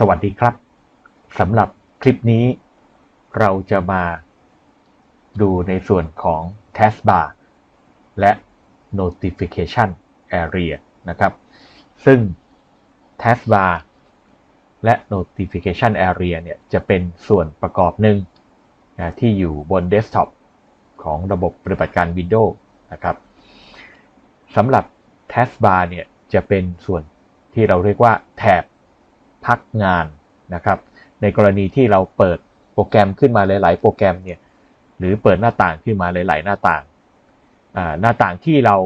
สวัสดีครับสำหรับคลิปนี้ เราจะมาดูในส่วนของ Taskbar และ Notification Area นะครับ ซึ่ง Taskbar และ Notification Area เนี่ยจะเป็นส่วนประกอบหนึ่งนะที่อยู่บนเดสก์ท็อปของระบบปฏิบัติการ Windows นะครับสำหรับ Taskbar เนี่ยจะเป็นส่วนที่เราเรียกว่าแถบ พักงานนะครับ ในกรณีที่เราเปิดโปรแกรมขึ้นมาหลาย ๆ โปรแกรมเนี่ยหรือเปิดหน้าต่างขึ้นมาหลาย ๆ หน้าต่างหน้าต่างที่เรา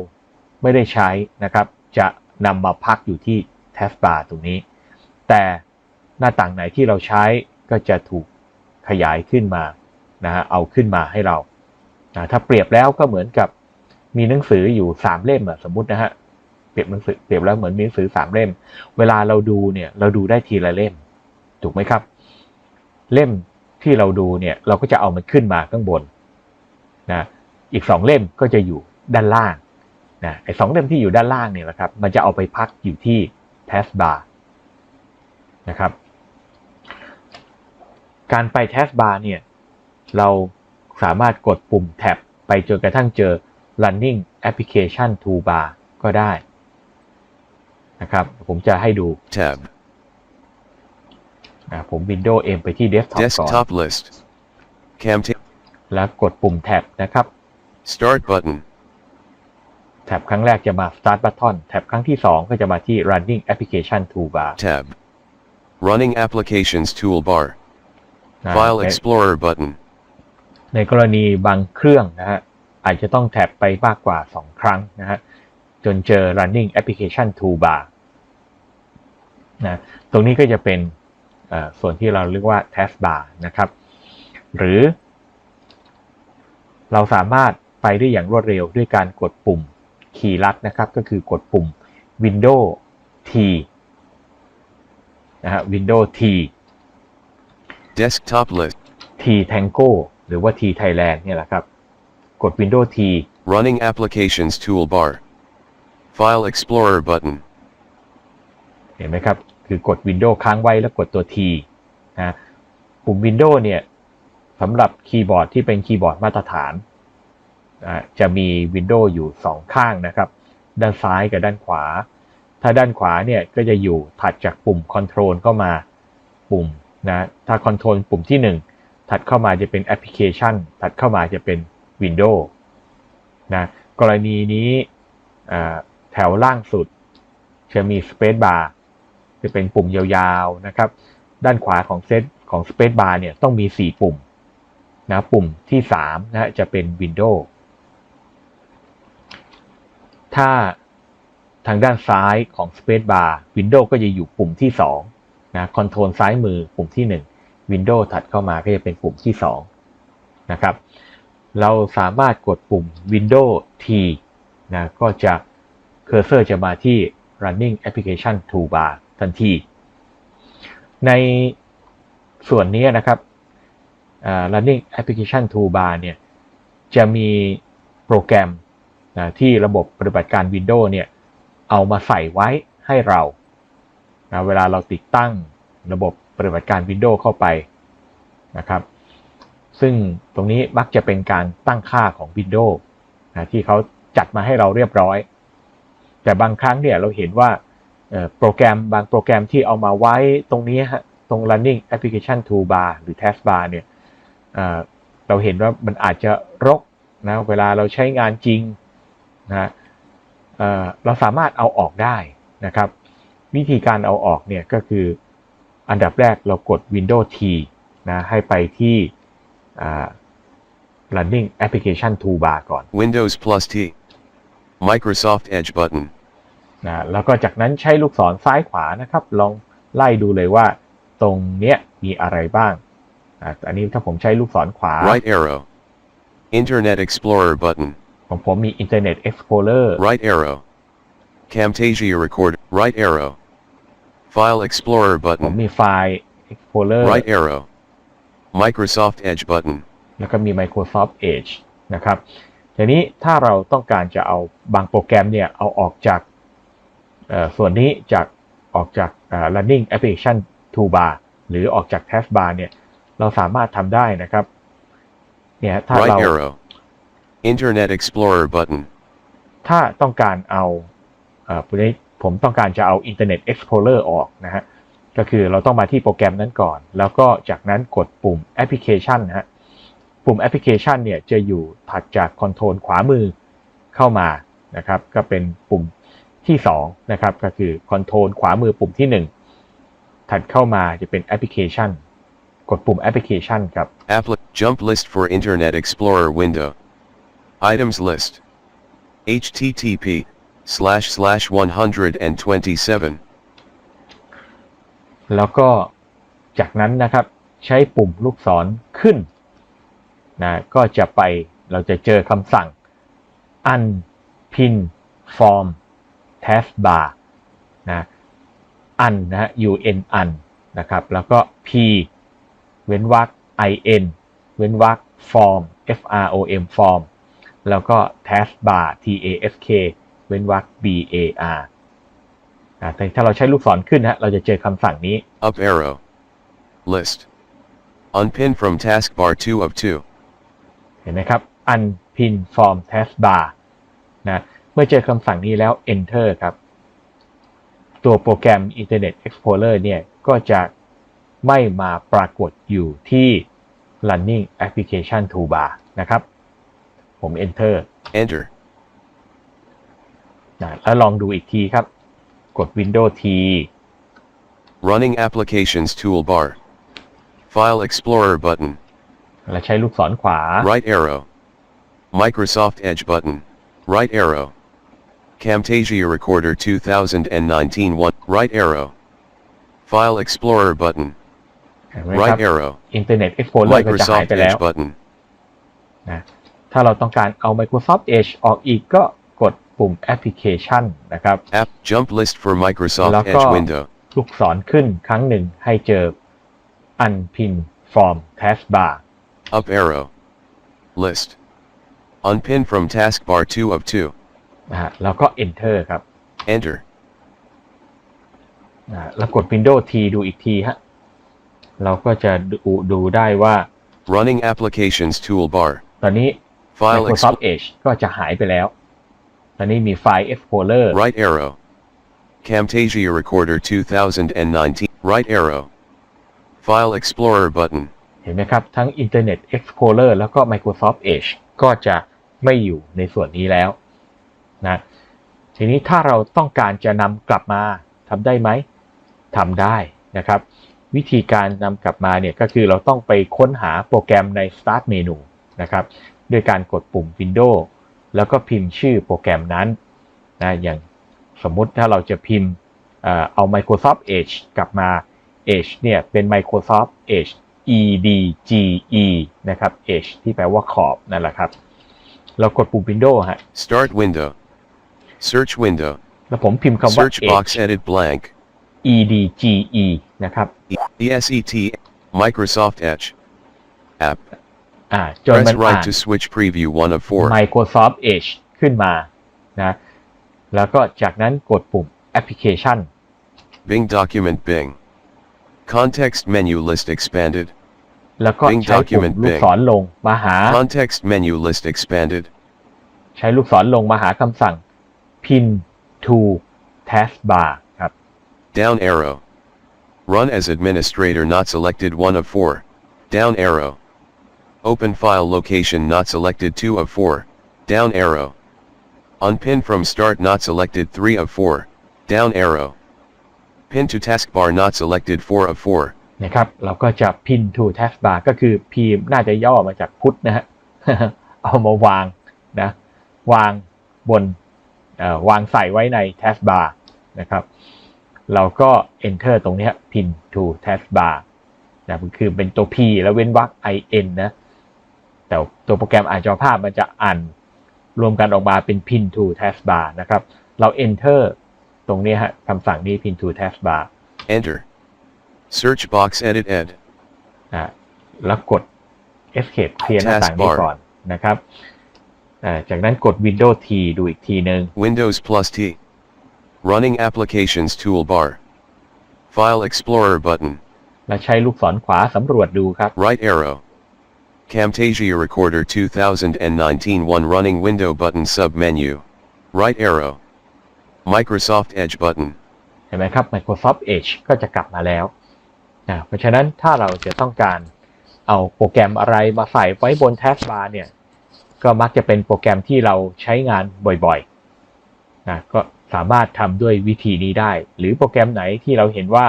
ไม่ได้ใช้นะครับ จะนำมาพักอยู่ที่ Taskbar ตรงนี้ แต่หน้าต่างไหนที่เราใช้ก็จะถูกขยายขึ้นมานะฮะเอาขึ้นมาให้เรา ถ้าเปรียบแล้วก็เหมือนกับมีหนังสืออยู่สามเล่มสมมุตินะฮะ เปรียบหนังสือเปรียบแล้วเหมือนมีหนังสือสามเล่ม เวลาเราดูเนี่ยเราดูได้ทีละเล่ม ถูกไหมครับ เล่มที่เราดูเนี่ยเราก็จะเอามันขึ้นมาข้างบนนะอีกสองเล่มก็จะอยู่ด้านล่างนะไอ้สองเล่มที่อยู่ด้านล่างเนี่ยนะครับ มันจะเอาไปพักอยู่ที่ taskbar นะครับ การไป taskbar เนี่ยเราสามารถกดปุ่มแท็บไปจนกระทั่งเจอ running application toolbar ก็ได้ นะครับ ผมจะให้ดู Tab. นะผม Windows M ไปที่ Desktop ก่อน Desktop list. Cam ta- แล้วกดปุ่มแท็บนะครับ Start button. แท็บครั้งแรกจะมา Start Button แท็บครั้งที่ 2 ก็จะมาที่ Running Application Toolbar Tab. Running applications toolbar. นะ File ใน Explorer button. ในกรณีบางเครื่องนะฮะอาจจะต้องแท็บไปมากกว่า 2 ครั้งนะฮะจ นเจอ Running Application Toolbar นะตรงนี้ก็จะเป็นเอ่อส่วนที่เราเรียกว่า Taskbar นะครับ หรือ เราสามารถไปได้อย่างรวดเร็วด้วยการกดปุ่มคีย์ลัดนะครับ ก็คือกดปุ่ม Windows T นะฮะ Windows T Desktop list. T Tango หรือว่า T Thailand เนี่ยแหละครับ กด Windows T Running applications toolbar. File Explorer button. เห็นไหมครับ คือกด Windows ค้างไว้แล้วกดตัว T นะปุ่ม Windows เนี่ยสำหรับคีย์บอร์ดที่เป็นคีย์บอร์ดมาตรฐานจะมี Windows อยู่ 2 ข้างนะครับ ด้านซ้ายกับด้านขวา ถ้าด้านขวาเนี่ยก็จะอยู่ถัดจากปุ่ม Control เข้ามาปุ่มนะถ้า Control ปุ่มที่ 1 ถัดเข้ามาจะเป็น Application ถัดเข้ามาจะเป็น Windows นะกรณีนี้อ่า ถวล่างสุด จะมี Space Bar จะเป็นปุ่มยาวๆนะครับ ด้านขวาของเซตของ Space Bar เนี่ยต้องมี 4 ปุ่มนะปุ่มที่3นะฮะจะเป็น Windows ถ้าทางด้านซ้ายของ Space Bar Windows ก็จะอยู่ปุ่มที่2นะคอนโทรลซ้ายมือปุ่มที่ 1 Windows ถัดเข้ามาก็จะเป็นปุ่มที่ 2 นะครับ เราสามารถกดปุ่ม Windows T นะก็จะ เคอร์เซอร์จะมาที่ Running Application Toolbar ทันที ในส่วนนี้นะครับ Running Application Toolbar เนี่ยจะมีโปรแกรมนะที่ระบบปฏิบัติการ Windows เนี่ยเอามาใส่ไว้ให้เรานะเวลาเราติดตั้งระบบปฏิบัติการ Windows เข้าไปนะครับ ซึ่งตรงนี้มักจะเป็นการตั้งค่าของ Windows นะที่เขาจัดมาให้เราเรียบร้อย แต่บางครั้งเนี่ยเราเห็นว่าโปรแกรมบางโปรแกรมที่เอามาไว้ตรงนี้ฮะตรง running application toolbar หรือ taskbar เนี่ยเเราเห็นว่ามันอาจจะรกนะเวลาเราใช้งานจริงนะเเราสามารถเอาออกได้นะครับ วิธีการเอาออกเนี่ยก็คืออันดับแรกเรากด Windows T นะให้ไปที่ running application toolbar ก่อน Windows plus T. Microsoft Edge button. นะแล้วก็จากนั้นใช้ลูกศรซ้ายขวานะครับ ลองไล่ดูเลยว่าตรงเนี้ยมีอะไรบ้างอะอันนี้ถ้าผมใช้ลูกศรขวา Right arrow. Internet Explorer button. ของผมมี Internet Explorer Right arrow. Camtasia record. Right arrow. File Explorer ผม button. มีไฟล์ Explorer Right arrow. Microsoft Edge button. แล้วก็มี Microsoft Edge นะครับทีนี้ถ้าเราต้องการจะเอาบางโปรแกรมเนี่ยเอาออกจากเอ่อ ส่วนนี้จากออกจากอ่า running application toolbar หรือออกจาก taskbar เนี่ย เราสามารถทำได้นะครับ เนี่ยถ้า Right เรา arrow. Internet Explorer button. ถ้าต้องการเอาเอ่อวันนี้ผมต้องการจะเอา Internet Explorer ออกนะฮะ ก็คือเราต้องมาที่โปรแกรมนั้นก่อน แล้วก็จากนั้นกดปุ่มแอปพลิเคชันนะฮะ ปุ่มแอปพลิเคชันเนี่ยจะอยู่ถัดจากคอนโทรลขวามือเข้ามานะครับ ก็เป็นปุ่ม ที่2นะครับก็คือคอนโทรลขวามือปุ่มที่ 1 ถัดเข้ามาจะเป็นแอปพลิเคชัน กดปุ่มแอปพลิเคชันครับ Appli- jump list for Internet Explorer window. Items list. HTTP slash slash 127. แล้วก็จากนั้นนะครับใช้ปุ่มลูกศรขึ้นนะก็จะไปเราจะเจอคำสั่ง unpin form taskbar นะ un นะฮะ un un นะครับ แล้วก็ p เว้นวรรค in เว้นวรรค form f r o m form แล้วก็ taskbar t a s k เว้นวรรค b a r นะแต่ถ้าเราใช้ลูกศรขึ้นนะฮะ เราจะเจอคำสั่งนี้ Up arrow. List. Unpin from taskbar 2 of 2. เห็นไหมครับ unpin form taskbar นะ เมื่อเจอคำสั่งนี้แล้ว enter ครับ ตัวโปรแกรม Internet Explorer เนี่ยก็จะไม่มาปรากฏอยู่ที่ running application toolbar นะครับ ผม enter Enter. นะแล้วลองดูอีกทีครับ กด Windows T Running applications toolbar. File Explorer button. แล้วใช้ลูกศรขวา Right arrow. Microsoft Edge button. Right arrow. Camtasia Recorder 2019 1. Right arrow. File Explorer button. เห็นไหมครับ Right arrow. Internet Explorer ก็จะหาย Microsoft ไปแล้ว Edge button. นะถ้าเราต้องการเอา Microsoft Edge ออกอีกก็กดปุ่ม Application นะครับ App jump list for Microsoft Lock Edge off. window. ลูกศรขึ้นครั้งหนึ่งให้เจอ Unpin Form Taskbar Up arrow. List. Unpin from taskbar 2 of 2. นะฮะแล้วก็ Enter ครับ Enter. นะฮะแล้วกด Windows T ดูอีกทีฮะเราก็จะดูดูได้ว่า Running applications toolbar. ตอนนี้ File Microsoft Explorer. Edge ก็จะหายไปแล้ว ตอนนี้มีไฟล์ Explorer Right arrow. Camtasia Recorder 2019. Right arrow. File Explorer button. เห็นไหมครับ ทั้ง Internet Explorer แล้วก็ Microsoft Edge ก็จะไม่อยู่ในส่วนนี้แล้ว นะทีนี้ถ้าเราต้องการจะนำกลับมาทำได้ไหมทำได้นะครับ วิธีการนำกลับมาเนี่ยก็คือเราต้องไปค้นหาโปรแกรมใน Start Menu นะครับด้วยการกดปุ่ม Windows แล้วก็พิมพ์ชื่อโปรแกรมนั้นนะอย่างสมมุติถ้าเราจะพิมพ์เอ่อเอา Microsoft Edge กลับมา Edge เนี่ยเป็น Microsoft Edge EDGE นะครับ Edge ที่แปลว่าขอบนั่นแหละครับ เรากดปุ่ม Windows ฮะ Start window. Search window. แล้วผมพิมพ์คำว่า Search box Edge edit blank. EDGE นะครับ E- ESET. Microsoft Edge. App. อ่าจน Press มันอ่า right น to switch preview 1 of 4. Microsoft Edge ขึ้นมานะแล้วก็จากนั้นกดปุ่ม Application Bing document Bing. Context menu list expanded. แล้วก็ Bing ใช้ปุ่ม document ลูก Bing ศรลงมาหา Context menu list expanded. ใช้ลูกศรลงมาหาคำสั่ง Pin to Taskbar ครับ Down arrow. Run as administrator not selected 1 of 4. Down arrow. Open file location not selected 2 of 4. Down arrow. Unpin from start not selected 3 of 4. Down arrow. Pin to taskbar not selected 4 of 4. นะครับ เราก็จะ Pin to Taskbar ก็คือ P น่าจะย่อมาจากพุทธนะฮะ เอามาวางนะ วางบนเอ่อ วางใส่ไว้ใน Taskbar นะครับ เราก็ Enter ตรงนี้ฮะ Pin to Taskbar นะมันคือเป็นตัว P แล้วเว้นวรรค in นะแต่ตัวโปรแกรมอ่านจอภาพมันจะอ่านรวมกันออกมาเป็น Pin to Taskbar นะครับ เรา Enter ตรงนี้ฮะคำสั่งนี้ Pin to Taskbar Enter. Search box edit ed. อ่าแล้วกด Escape เคลียร์หน้าต่างนี้ Taskbar ก่อนนะครับ อ่าจากนั้นกด Windows T ดูอีกทีหนึ่ง Windows plus T. Running applications toolbar. File Explorer button. และใช้ลูกศรขวาสำรวจดูครับ Right arrow. Camtasia Recorder 2019 1 running window button sub menu. Right arrow. Microsoft Edge button. เห็นไหมครับ Microsoft Edge ก็จะกลับมาแล้วนะเพราะฉะนั้นถ้าเราจะต้องการเอาโปรแกรมอะไรมาใส่ไว้บนแทสบาร์เนี่ย ก็มักจะเป็นโปรแกรมที่เราใช้งานบ่อยๆนะก็สามารถทำด้วยวิธีนี้ได้ หรือโปรแกรมไหนที่เราเห็นว่า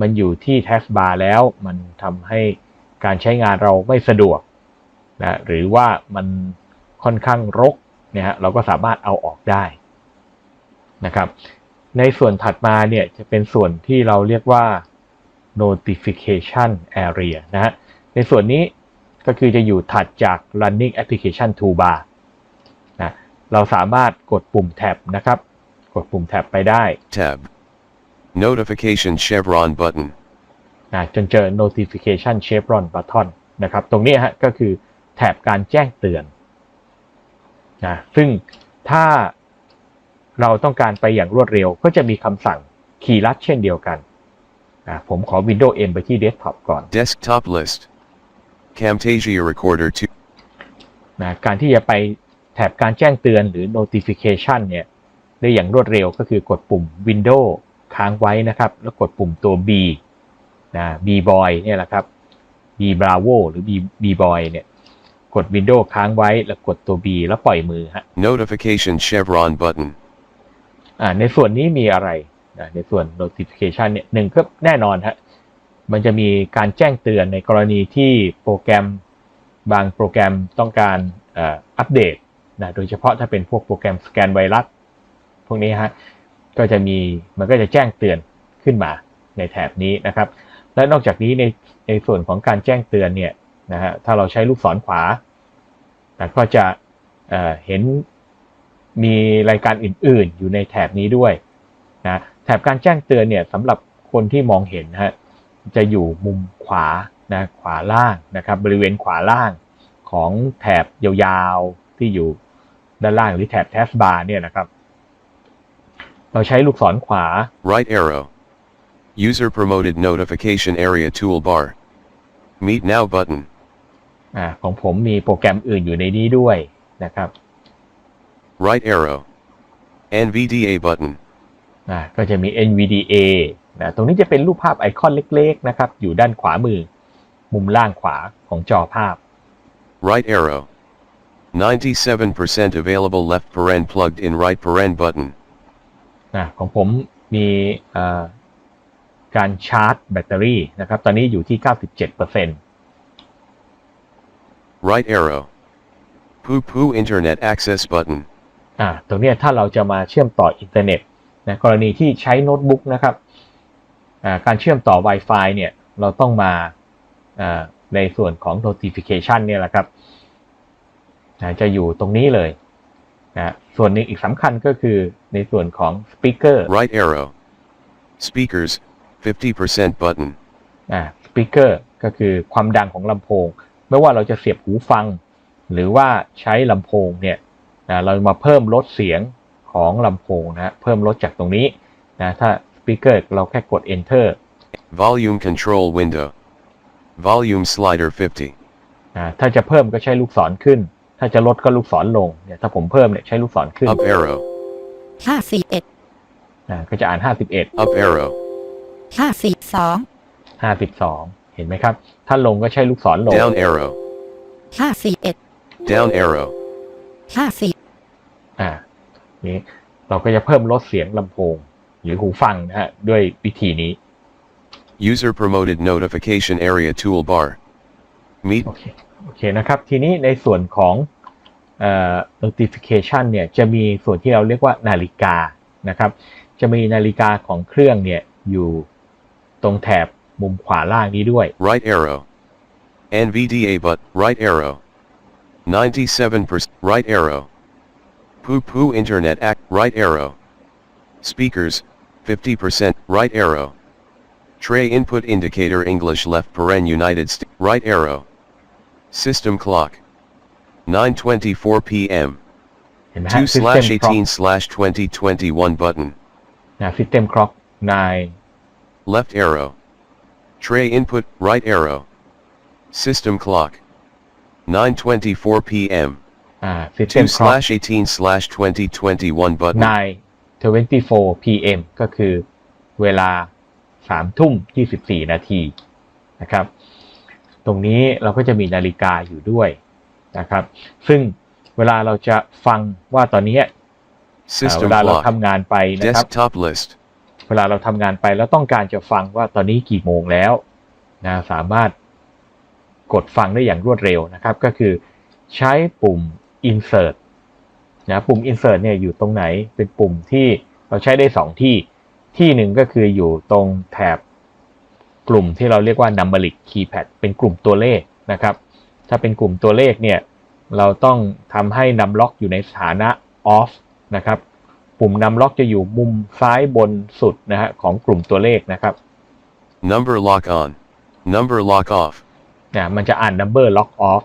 มันอยู่ที่แทสบาร์แล้วมันทำให้การใช้งานเราไม่สะดวกนะหรือว่ามันค่อนข้างรกเนี่ยฮะเราก็สามารถเอาออกได้นะครับในส่วนถัดมาเนี่ยจะเป็นส่วนที่เราเรียกว่า notification area นะฮะในส่วนนี้ ก็คือจะอยู่ถัดจาก running application toolbar นะเราสามารถกดปุ่มแท็บนะครับ กดปุ่มแท็บไปได้ Tab. Notification chevron button. นะจนเจอ notification chevron button นะครับ ตรงนี้ฮะก็คือแถบการแจ้งเตือนนะซึ่งถ้าเราต้องการไปอย่างรวดเร็ว ก็จะมีคำสั่งคีย์ลัดเช่นเดียวกันนะผมขอ Windows M ไปที่ Desktop ก่อน Desktop list. Camtasia Recorder 2. นะการที่จะไปแถบการแจ้งเตือนหรือ notification เนี่ยได้อย่างรวดเร็วก็คือกดปุ่ม Windows ค้างไว้นะครับ แล้วกดปุ่มตัว B นะ B boy เนี่ยแหละครับ B bravo หรือ B B boy เนี่ยกด Windows ค้างไว้แล้วกดตัว B แล้วปล่อยมือฮะ Notification chevron button. อ่าในส่วนนี้มีอะไรนะในส่วน notification เนี่ยหนึ่งก็แน่นอนฮะ มันจะมีการแจ้งเตือนในกรณีที่โปรแกรมบางโปรแกรมต้องการอัปเดตนะโดยเฉพาะถ้าเป็นพวกโปรแกรมสแกนไวรัสพวกนี้ฮะก็จะมีมันก็จะแจ้งเตือนขึ้นมาในแถบนี้นะครับ และนอกจากนี้ในในส่วนของการแจ้งเตือนเนี่ยนะฮะถ้าเราใช้ลูกศรขวาก็จะเเห็นมีรายการอื่น ๆ อยู่ในแถบนี้ด้วยนะแถบการแจ้งเตือนเนี่ยสำหรับคนที่มองเห็นฮะ จะอยู่มุมขวานะขวาล่างนะครับบริเวณขวาล่างของแถบยาวๆที่อยู่ด้านล่างหรือแถบแทสบาร์เนี่ยนะครับ เราใช้ลูกศรขวา Right arrow. User promoted notification area toolbar. Meet now button. อ่าของผมมีโปรแกรมอื่นอยู่ในนี้ด้วยนะครับ Right arrow. NVDA button. อ่าก็จะมี NVDA นะตรงนี้จะเป็นรูปภาพไอคอนเล็กๆนะครับอยู่ด้านขวามือ มุมล่างขวาของจอภาพ Right arrow. 97% available left paren plugged in right paren button. นะของผมมีเอ่อการชาร์จแบตเตอรี่นะครับตอนนี้อยู่ที่ 97% Right arrow. Poo poo internet access button. อ่าตรงเนี้ยถ้าเราจะมาเชื่อมต่ออินเทอร์เน็ตนะกรณีที่ใช้โน้ตบุ๊กนะครับอ่า การเชื่อมต่อ Wi-Fi เนี่ยเราต้องมาอ่าในส่วนของ notification เนี่ยแหละครับนะจะอยู่ตรงนี้เลยนะส่วนหนึงอีกสำคัญก็คือในส่วนของ speaker Right arrow. Speakers. 50% button. อ่า speaker ก็คือความดังของลำโพง ไม่ว่าเราจะเสียบหูฟัง หรือว่าใช้ลำโพงเนี่ยนะเรามาเพิ่มลดเสียงของลำโพงนะเพิ่มลดจากตรงนี้นะถ้า speaker เราแค่กด enter Volume control window. Volume slider 50. อ่าถ้าจะเพิ่มก็ใช้ลูกศรขึ้น ถ้าจะลดก็ลูกศรลงเนี่ยถ้าผมเพิ่มเนี่ยใช้ลูกศรขึ้น Up arrow. ห้าสี่เอ็ดอ่าก็จะอ่าน 51 Up arrow. ห้าสี่สอง52 เห็นไหมครับ ถ้าลงก็ใช้ลูกศรลง Down arrow. ห้าสี่เอ็ด Down arrow. ห้าสี่อ่านี้เราก็จะเพิ่มลดเสียงลำโพงห รือหูฟังนะฮะด้วยวิธีนี้ User promoted notification area toolbar. Meet โอเคโอเคนะครับ ทีนี้ในส่วนของเอ่อ notification เนี่ยจะมีส่วนที่เราเรียกว่านาฬิกานะครับ จะมีนาฬิกาของเครื่องเนี่ยอยู่ตรงแถบมุมขวาล่างนี้ด้วย right arrow. NVDA but right arrow. 97% right arrow. Poo poo internet act right arrow. Speakers 50% right arrow. Tray input indicator English left paren United States right arrow. System clock. 9.24 p.m. 2 slash 18 slash 2021 button. Now system clock 9. Left arrow. Tray input right arrow. System clock. 9.24 p.m. Uh, 2 slash 18 slash 2021 button. 9. 24 pm ก็คือเวลา 3 ทุ่ม 24 นาทีนะครับ ตรงนี้เราก็จะมีนาฬิกาอยู่ด้วยนะครับ ซึ่งเวลาเราจะฟังว่าตอนนี้อ่าเว System ลาเรา clock. ทำงานไปนะครับ Desktop list. เวลาเราทำงานไปแล้วต้องการจะฟังว่าตอนนี้กี่โมงแล้วนะสามารถกดฟังได้อย่างรวดเร็วนะครับ ก็คือใช้ปุ่ม insert นะปุ่ม insert เนี่ยอยู่ตรงไหนเป็นปุ่มที่เราใช้ได้สองที่ที่หนึ่งก็คืออยู่ตรงแถบกลุ่มที่เราเรียกว่า numeric keypad เป็นกลุ่มตัวเลขนะครับ ถ้าเป็นกลุ่มตัวเลขเนี่ยเราต้องทำให้นำล็อกอยู่ในสถานะ off นะครับปุ่มนำล็อกจะอยู่มุมซ้ายบนสุดนะฮะของกลุ่มตัวเลขนะครับ Number lock on. Number lock off. นะมันจะอ่าน number lock off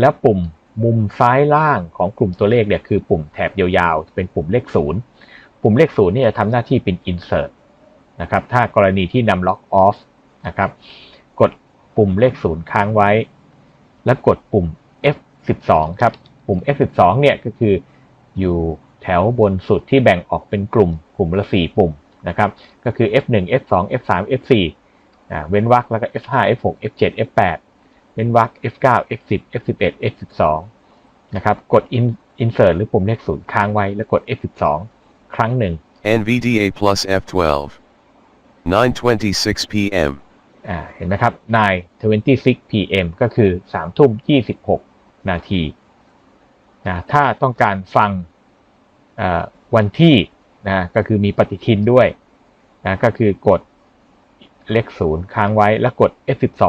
แล้วปุ่ม มุมซ้ายล่างของกลุ่มตัวเลขเนี่ยคือปุ่มแถบยาวๆ เป็นปุ่มเลขศูนย์ปุ่มเลขศูนย์เนี่ยจะทำหน้าที่เป็น insert นะครับ ถ้ากรณีที่นำล็อก off นะครับ กดปุ่มเลขศูนย์ค้างไว้ แล้วกดปุ่ม F12 ครับ ปุ่ม F12 เนี่ยก็คืออยู่แถวบนสุดที่แบ่งออกเป็นกลุ่ม กลุ่มละ 4 ปุ่มนะครับ ก็คือ F1 F2 F3 F4 เว้นวรรคแล้วก็ F5 F6 F7 F8 เว้นวรรค F9 F10 F11 F12 นะครับกด in, insert หรือปุ่มเลขศูนย์ค้างไว้แล้วกด F12 ครั้งหนึ่ง NVDA plus F12. 9.26 p.m. อ่าเห็นไหมครับ9 26 pm ก็คือ3ทุ่ม26 นาทีนะถ้าต้องการฟังอ่าวันที่นะก็คือมีปฏิทินด้วยนะก็คือกดเลขศูนย์ค้างไว้แล้วกด F12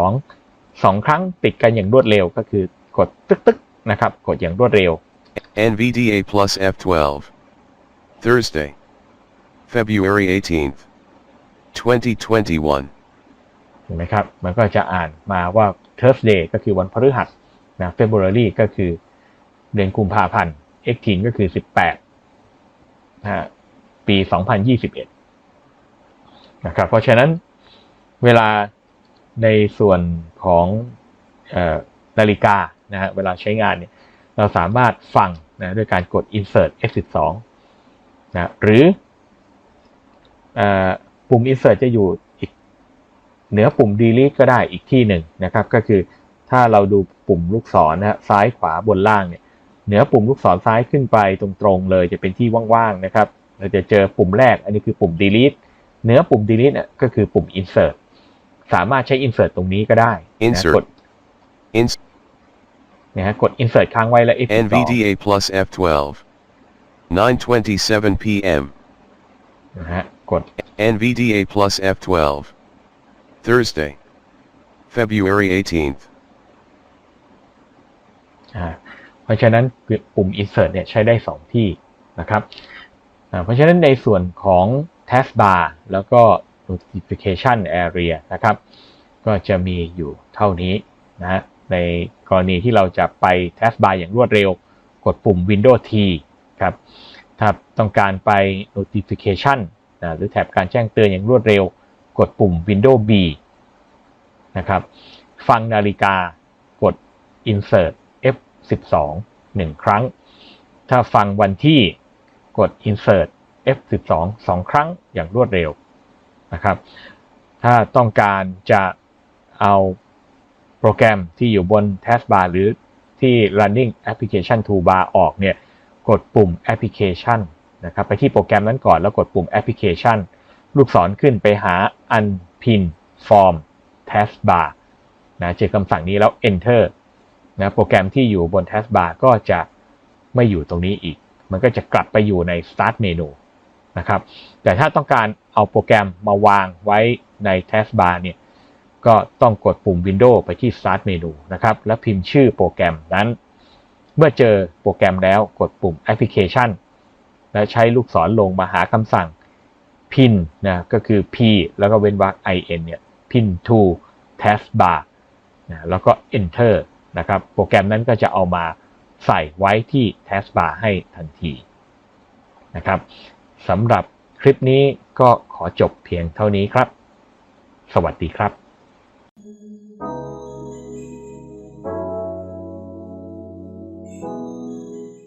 สองครั้งติดกันอย่างรวดเร็วก็คือกดตึกตึกๆนะครับ กดอย่างรวดเร็ว NVDA plus F12. Thursday. February 18th. 2021. เห็นไหมครับ มันก็จะอ่านมาว่า Thursday ก็คือวันพฤหัสนะ February ก็คือเดือนกุมภาพันธ์ 18 ก็คือ 18นะฮะปี 2021 นะครับ เพราะฉะนั้นเวลา ในส่วนของอนาฬิกานะฮะเวลาใช้งานเนี่ยเราสามารถฟังนะด้วยการกด insert F12 นะหรือเออปุ่ม insert จะอยู่อีกเหนือปุ่ม delete ก็ได้อีกที่หนึ่งนะครับ ก็คือถ้าเราดูปุ่มลูกศรนะฮะซ้ายขวาบนล่างเนี่ยเหนือปุ่มลูกศรซ้ายขึ้นไปตรงๆเลยจะเป็นที่ว่างๆนะครับ เราจะเจอปุ่มแรกอันนี้คือปุ่ม delete เหนือปุ่ม delete เนี่ยก็คือปุ่ม insert สามารถใช้ insert ตรงนี้ก็ได้นะ Insert กด Ins- นะฮะกด insert ค้างไว้แล้ว F12 NVDA plus F12. 9.27 p.m. นะฮะกด NVDA plus F12. Thursday. February 18th. อ่าเพราะฉะนั้นปุ่ม insert เนี่ยใช้ได้ 2 ที่นะครับอ่าเพราะฉะนั้นในส่วนของ taskbar แล้วก็ notification area นะครับ ก็จะมีอยู่เท่านี้นะฮะในกรณีที่เราจะไป taskbar อย่างรวดเร็ว กดปุ่ม Windows T ครับ ถ้าต้องการไป notification นะหรือแถบการแจ้งเตือนอย่างรวดเร็ว กดปุ่ม Windows B นะครับ ฟังนาฬิกากด insert F12 หนึ่งครั้ง ถ้าฟังวันที่กด insert F12 สองครั้งอย่างรวดเร็ว นะครับ ถ้าต้องการจะเอาโปรแกรมที่อยู่บน taskbar หรือที่ running application toolbar ออกเนี่ย กดปุ่ม application นะครับ ไปที่โปรแกรมนั้นก่อนแล้วกดปุ่ม application ลูกศรขึ้นไปหา unpin form taskbar นะเจอคำสั่งนี้แล้ว enter นะโปรแกรมที่อยู่บน taskbar ก็จะไม่อยู่ตรงนี้อีก มันก็จะกลับไปอยู่ใน start menu นะครับ แต่ถ้าต้องการเอาโปรแกรมมาวางไว้ใน taskbar เนี่ยก็ต้องกดปุ่ม Windows ไปที่ start menu นะครับ แล้วพิมพ์ชื่อโปรแกรมนั้น เมื่อเจอโปรแกรมแล้วกดปุ่ม application และใช้ลูกศรลงมาหาคำสั่ง pin นะก็คือ p แล้วก็เว้นวรรค in เนี่ย pin to taskbar นะแล้วก็ enter นะครับ โปรแกรมนั้นก็จะเอามาใส่ไว้ที่ taskbar ให้ทันทีนะครับ สำหรับคลิปนี้ก็ขอจบเพียงเท่านี้ครับ สวัสดีครับ